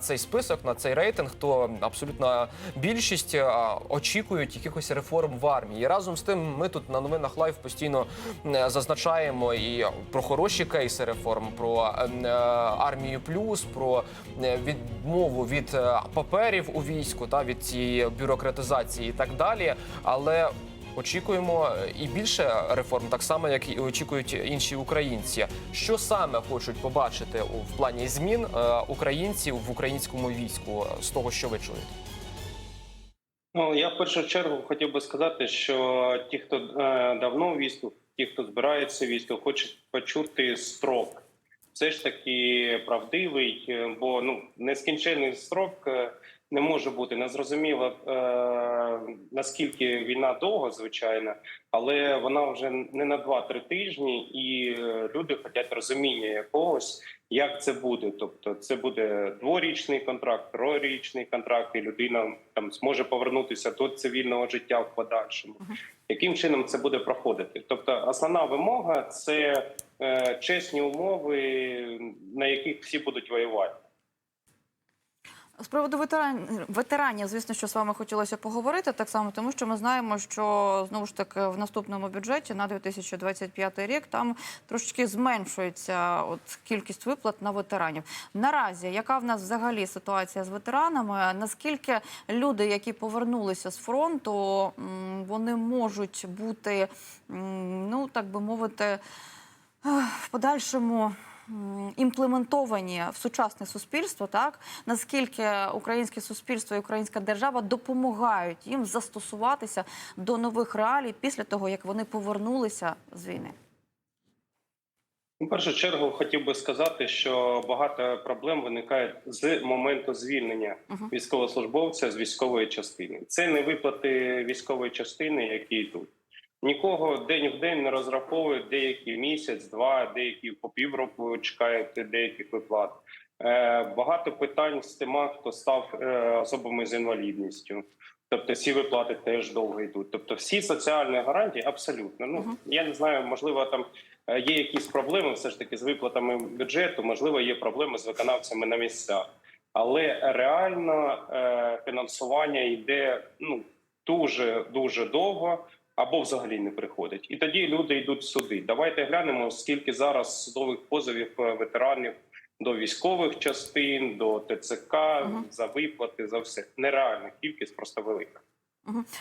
цей список, на цей рейтинг, то абсолютна більшість очікують якихось реформ в армії. І разом з тим, ми тут на новинах лайв постійно е, зазначаємо і про хороші кейси реформ, про е, е, армію плюс, про е, відмову від е, паперів у війську та від цієї бюрократизації і так далі. Але Очікуємо е, і більше реформ, так само як і очікують інші українці. Що саме хочуть побачити в плані змін е, українців в українському війську е, з того, що ви чуєте? Ну я в першу чергу хотів би сказати, що ті, хто давно війську, ті, хто збирається війську, хочуть почути строк. Все ж таки правдивий, бо ну нескінчений строк не може бути. Незрозуміло е, наскільки війна довго, звичайно, але вона вже не на 2-3 тижні, і е, люди хочуть розуміння якогось, як це буде. Тобто, це буде дворічний контракт, трирічний контракт, і людина там зможе повернутися до цивільного життя в подальшому. Яким чином це буде проходити? Тобто, основна вимога це е, чесні умови, на яких всі будуть воювати. З приводу ветеран... ветеранів, звісно, що з вами хотілося поговорити так само, тому що ми знаємо, що знову ж таки в наступному бюджеті на 2025 рік там трошечки зменшується от кількість виплат на ветеранів. Наразі яка в нас взагалі ситуація з ветеранами? Наскільки люди, які повернулися з фронту, вони можуть бути, ну так би мовити, в подальшому імплементовані в сучасне суспільство, так наскільки українське суспільство і українська держава допомагають їм застосуватися до нових реалій після того, як вони повернулися з війни? У першу чергу хотів би сказати, що багато проблем виникає з моменту звільнення військовослужбовця з військової частини. Це не виплати військової частини, які йдуть. Нікого день в день не розраховують деякі місяць, два, деякі по півроку чекають деяких виплат. Е, багато питань з тима, хто став е, особами з інвалідністю. Тобто ці виплати теж довго йдуть. Тобто, всі соціальні гарантії абсолютно. Ну Мгм. я не знаю, можливо, там е, є якісь проблеми все ж таки з виплатами бюджету, можливо, є проблеми з виконавцями на місцях, але реально е, фінансування йде ну дуже дуже довго. Або взагалі не приходить, і тоді люди йдуть в суди. Давайте глянемо, скільки зараз судових позовів е, ветеранів до військових частин, до ТЦК угу. за виплати, за все нереальна кількість, просто велика.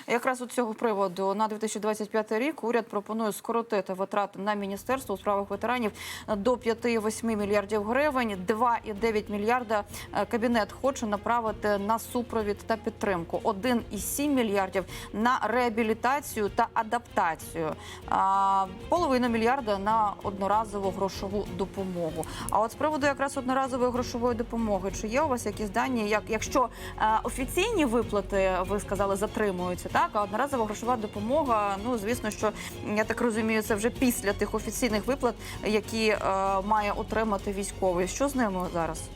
Якраз у цього приводу на 2025 рік уряд пропонує скоротити витрати на міністерство у справах ветеранів до 5,8 мільярдів гривень. 2,9 мільярда е, кабінет хоче направити на супровід та підтримку. 1,7 мільярдів на реабілітацію та адаптацію. А, Половину мільярда на одноразову грошову допомогу. А от з приводу якраз одноразової грошової допомоги, чи є у вас якісь дані? Як якщо е, офіційні виплати, ви сказали, затримуються, так а одноразова грошова допомога. Ну звісно, що я так розумію, це вже після тих офіційних виплат, які е, має отримати військовий. Що з ними зараз?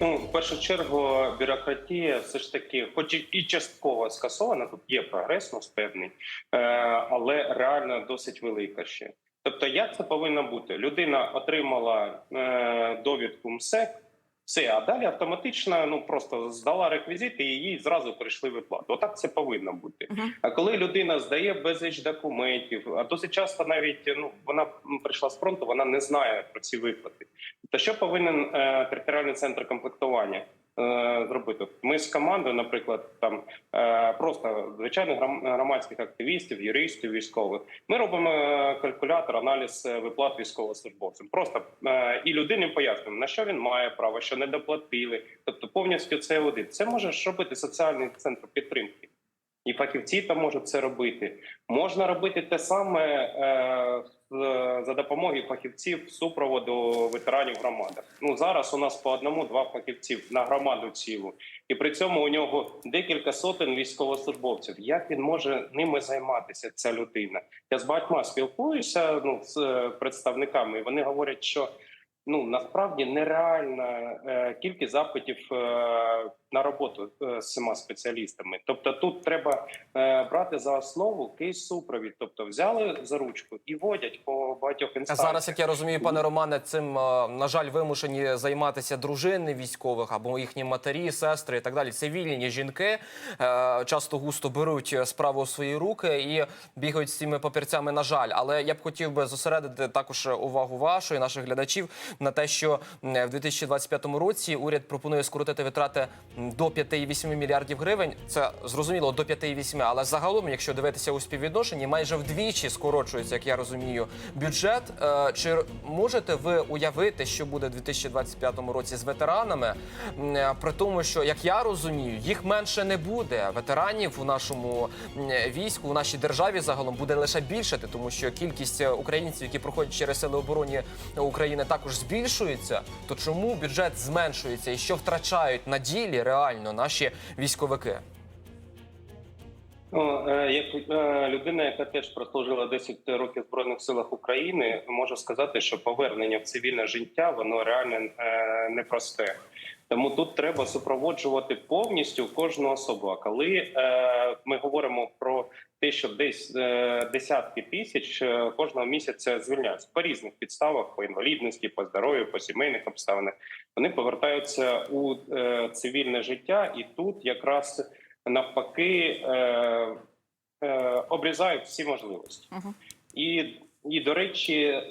Ну, в першу чергу, бюрократія все ж таки, хоч і частково скасована, тут є прогрес, ну, певний, е, але реально досить велика ще. Тобто, як це повинно бути? Людина отримала е, довідку МСЕК, все, а далі автоматично ну просто здала реквізити і їй зразу прийшли виплати. Отак це повинно бути. Мгм. А коли людина здає безліч документів, а досить часто навіть ну вона прийшла з фронту, вона не знає про ці виплати. То що повинен е, територіальний центр комплектування зробити? Ми з командою, наприклад, там е, просто звичайних громадських активістів, юристів, військових. Ми робимо е, калькулятор, аналіз е, виплат військовослужбовцям. Просто е, і людині пояснюємо, на що він має право, що не доплатили. Тобто повністю це один. Це може робити соціальний центр підтримки. І фахівці там можуть це робити. Можна робити те саме е, за допомогою фахівців супроводу ветеранів громади. Ну зараз у нас по одному-два фахівців на громаду цілу, і при цьому у нього декілька сотень військовослужбовців. Як він може ними займатися? Ця людина? Я з багатьма спілкуюся ну, з е, представниками. і Вони говорять, що ну насправді нереальна е, кількість запитів е, на роботу е, з цими спеціалістами. Тобто, тут треба е, брати за основу кейс супровід. Тобто, взяли за ручку і водять по багатьох А інстанціях. зараз, як я розумію, пане Романе, цим е, на жаль вимушені займатися дружини військових або їхні матері, сестри і так далі. Цивільні жінки часто густо беруть справу в свої руки і бігають з цими папірцями. На жаль, але я б хотів би зосередити також увагу вашу і наших глядачів на те, що в 2025 році уряд пропонує скоротити витрати до 5,8 мільярдів гривень. Це зрозуміло до 5,8, але загалом, якщо дивитися у співвідношенні, майже вдвічі скорочується, як я розумію, бюджет. Е, Чи можете ви уявити, що буде в 2025 році з ветеранами? Е, При тому, що як я розумію, їх менше не буде. Ветеранів у нашому війську, у нашій державі загалом буде лише більшати, тому що кількість е, українців, які проходять через сили оборони України, також збільшується. То чому бюджет зменшується і що втрачають на ділі реально наші військовики? Ну, е, як е, людина, яка теж прослужила 10 років в збройних силах України, можу сказати, що повернення в цивільне життя воно реально е, непросте. Тому тут треба супроводжувати повністю кожну особу. А коли е, ми говоримо про те, що десь е, десятки тисяч е, кожного місяця звільняються по різних підставах, по інвалідності, по здоров'ю, по сімейних обставинах, вони повертаються у е, цивільне життя, і тут якраз навпаки обрізають всі можливості. І, і до речі,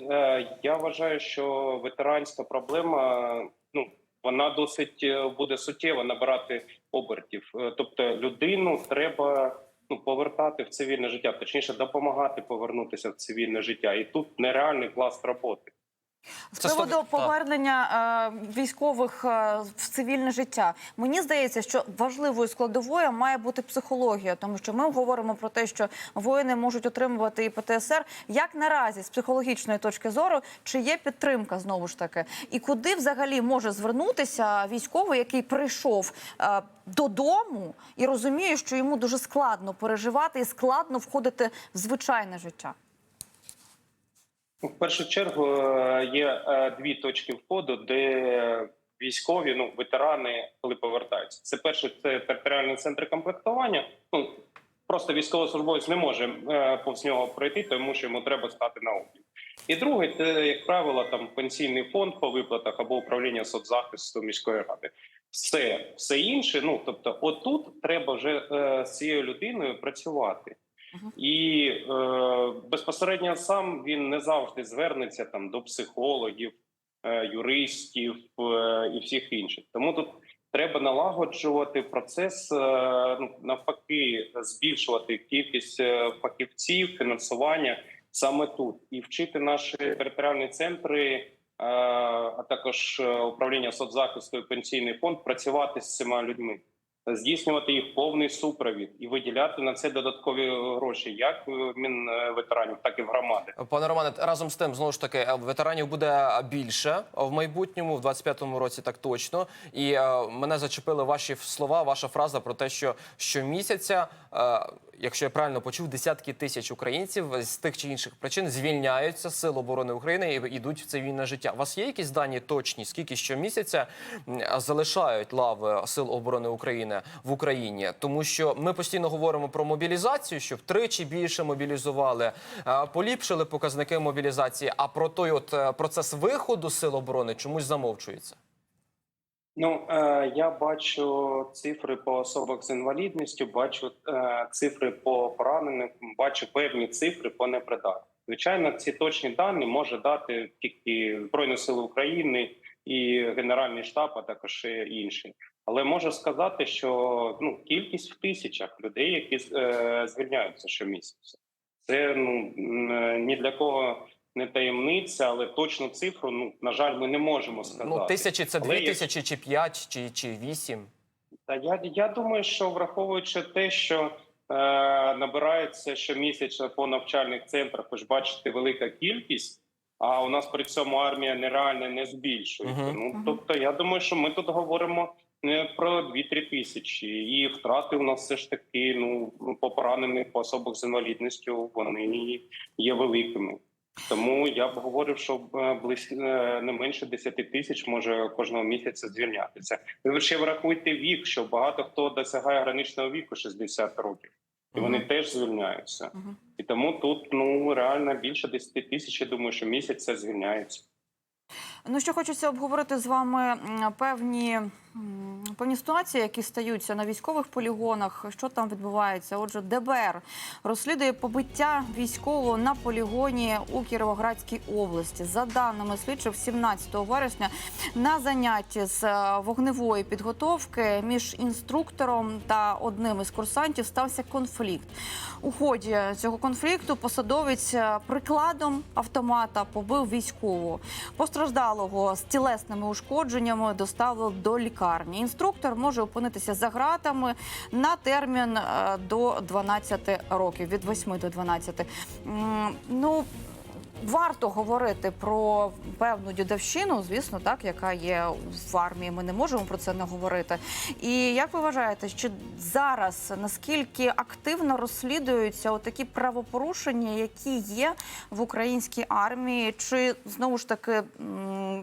я вважаю, що ветеранська проблема ну вона досить буде суттєво набирати обертів. Тобто людину треба ну повертати в цивільне життя, точніше допомагати повернутися в цивільне життя. І тут нереальний пласт роботи. З приводу повернення е, військових е, в цивільне життя, мені здається, що важливою складовою має бути психологія, тому що ми говоримо про те, що воїни можуть отримувати і ПТСР. Як наразі з психологічної точки зору, чи є підтримка знову ж таки, і куди взагалі може звернутися військовий, який прийшов е, додому і розуміє, що йому дуже складно переживати і складно входити в звичайне життя? Ну, В першу чергу е, є е, дві точки входу, де військові, ну ветерани, коли повертаються. Це перше, це територіальний центр комплектування. Ну просто військовослужбовець не може е, повз нього пройти, тому що йому треба стати на облік. І друге, це як правило, там пенсійний фонд по виплатах або управління соцзахисту міської ради. Все, все інше. Ну тобто, отут треба вже з цією людиною працювати. І е, безпосередньо сам він не завжди звернеться там до психологів, е, юристів е, і всіх інших. Тому тут треба налагоджувати процес, е, ну навпаки, збільшувати кількість е, фахівців, фінансування саме тут і вчити наші територіальні центри. е, А також е, управління соцзахисту і пенсійний фонд працювати з цими людьми, здійснювати їх повний супровід і виділяти на це додаткові гроші, як в мінветеранів, так і в громади. Пане Романе, разом з тим, знову ж таки, е, ветеранів буде більше в майбутньому, в 25-му році, так точно. І е, мене зачепили ваші слова, ваша фраза про те, що щомісяця, е, якщо я правильно почув, десятки тисяч українців з тих чи інших причин звільняються з сил оборони України і йдуть в цивільне життя. У вас є якісь дані точні? Скільки щомісяця залишають лави сил оборони України в Україні? Тому що ми постійно говоримо про мобілізацію, що втричі більше мобілізували, е, поліпшили показники мобілізації. А про той от е, процес виходу сил оборони чомусь замовчується. Ну е, я бачу цифри по особах з інвалідністю, бачу цифри по поранених, бачу певні цифри по непридатних. Звичайно, ці точні дані може дати тільки Збройні Сили України і Генеральний штаб, а також інші. Але можу сказати, що ну кількість в тисячах людей, які е, звільняються щомісяця. Це ну е, ні для кого не таємниця, але точну цифру, ну на жаль, ми не можемо сказати. Ну тисячі це дві тисячі, чи п'ять, чи, чи вісім. Та я, я думаю, що враховуючи те, що е, набирається щомісяця по навчальних центрах, ви ж бачите, велика кількість. А у нас при цьому армія нереально не збільшується. Мгм. Ну тобто, я думаю, що ми тут говоримо про 2-3 тисячі, і втрати у нас все ж таки ну по поранених по особах з інвалідністю вони є великими. Тому я б говорив, що е, близько е, не менше 10 тисяч може кожного місяця звільнятися. Ви ще врахуйте вік, що багато хто досягає граничного віку 60 років, і вони Мгм. теж звільняються. Мгм. І тому тут ну реально більше 10 тисяч. Я думаю, що місяць це звільняється. Ну, що хочеться обговорити з вами певні, певні ситуації, які стаються на військових полігонах. Що там відбувається? Отже, ДБР розслідує побиття військового на полігоні у Кіровоградській області. За даними слідчих, 17 вересня на занятті з е, вогневої підготовки між інструктором та одним із курсантів стався конфлікт. У ході цього конфлікту посадовець е, прикладом автомата побив військового. Постраждалого з тілесними ушкодженнями доставили до лікарні. Інструктор може опинитися за ґратами на термін е, до 12 років, від 8 до 12. Ну, Варто говорити про певну дідовщину, звісно, так яка є в армії. Ми не можемо про це не говорити. І як ви вважаєте, що зараз наскільки активно розслідуються отакі правопорушення, які є в українській армії? Чи знову ж таки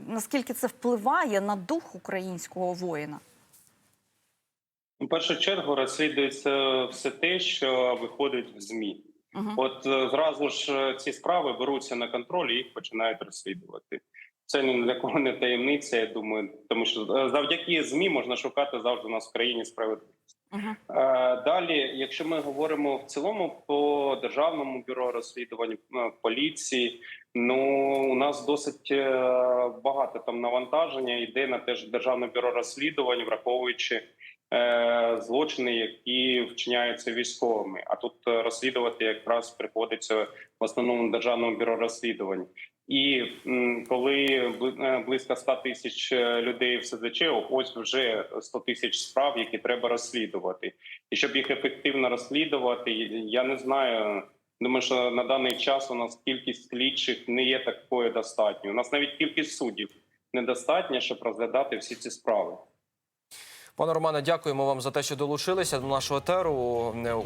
наскільки це впливає на дух українського воїна? У першу чергу розслідується все те, що виходить в змі. Угу. От е, зразу ж е, ці справи беруться на контроль і їх починають розслідувати. Це ні для кого не таємниця, я думаю, тому що е, завдяки змі можна шукати завжди у нас в країні справедливість. Е, Далі, якщо ми говоримо в цілому по державному бюро розслідувань поліції, ну у нас досить багато там навантаження йде на теж державне бюро розслідувань, враховуючи злочини, які вчиняються військовими. А тут е, розслідувати якраз приходиться в основному державному бюро розслідувань. І коли е, близько 100 тисяч е, людей в СЗЧ, ось вже 100 тисяч справ, які треба розслідувати. І щоб їх ефективно розслідувати, я не знаю. Думаю, що на даний час у нас кількість слідчих не є такою достатньою. У нас навіть кількість суддів недостатня, щоб розглядати всі ці справи. Пане Романе, дякуємо вам за те, що долучилися до нашого теру.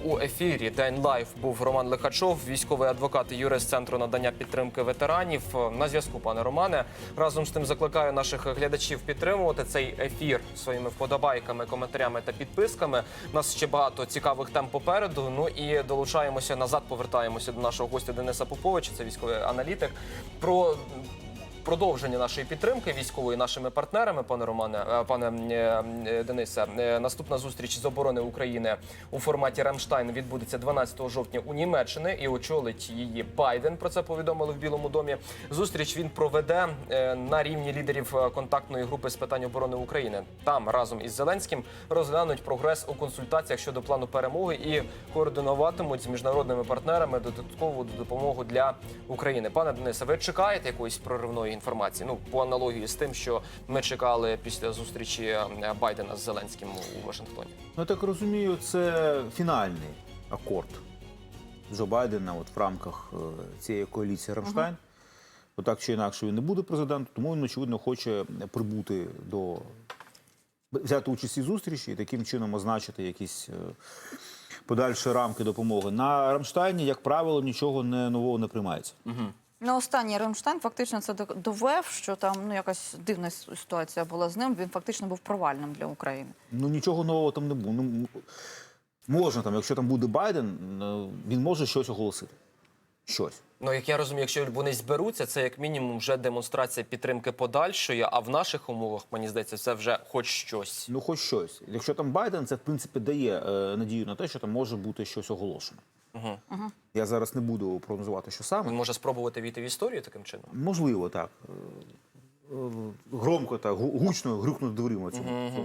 У ефірі День Лайф був Роман Лихачов, військовий адвокат і юрист центру надання підтримки ветеранів. На зв'язку, пане Романе. Разом з тим закликаю наших глядачів підтримувати цей ефір своїми вподобайками, коментарями та підписками. У нас ще багато цікавих тем попереду. Ну і долучаємося назад. Повертаємося до нашого гостя Дениса Поповича, це військовий аналітик. Про продовження нашої підтримки військової нашими партнерами, пане Романе, е, пане е, е, Денисе. Наступна зустріч з оборони України у форматі Рамштайн відбудеться 12 жовтня у Німеччині і очолить її Байден. Про це повідомили в Білому домі. Зустріч він проведе на рівні лідерів контактної групи з питань оборони України. Там разом із Зеленським розглянуть прогрес у консультаціях щодо плану перемоги і координуватимуть з міжнародними партнерами додаткову допомогу для України. Пане Денисе, ви чекаєте якоїсь проривної інформації? Ну по аналогії з тим, що ми чекали після зустрічі е, Байдена з Зеленським у Вашингтоні. Ну, я так розумію, це фінальний акорд Джо Байдена от в рамках е, цієї коаліції Рамштайн. Бо так чи інакше він не буде президентом, тому він, очевидно, хоче прибути до взяти участь у зустрічі і таким чином означити якісь е, подальші рамки допомоги. На Рамштайні, як правило, нічого не нового не приймається. Ну, останній Рамштайн фактично це довев, що там ну якась дивна ситуація була з ним. Він фактично був провальним для України. Ну нічого нового там не було. Ну, можна там, якщо там буде Байден, е, він може щось оголосити. Щось. Ну, як я розумію, якщо вони зберуться, це як мінімум вже демонстрація підтримки подальшої. А в наших умовах мені здається, це вже хоч щось. Ну, хоч щось. Якщо там Байден, це в принципі дає е, надію на те, що там може бути щось оголошено. Угу. Я зараз не буду прогнозувати, що саме. Він може спробувати війти в історію таким чином. Можливо, так. Е, е, Громко так, гучно грюкнути дверима цьому. цьому.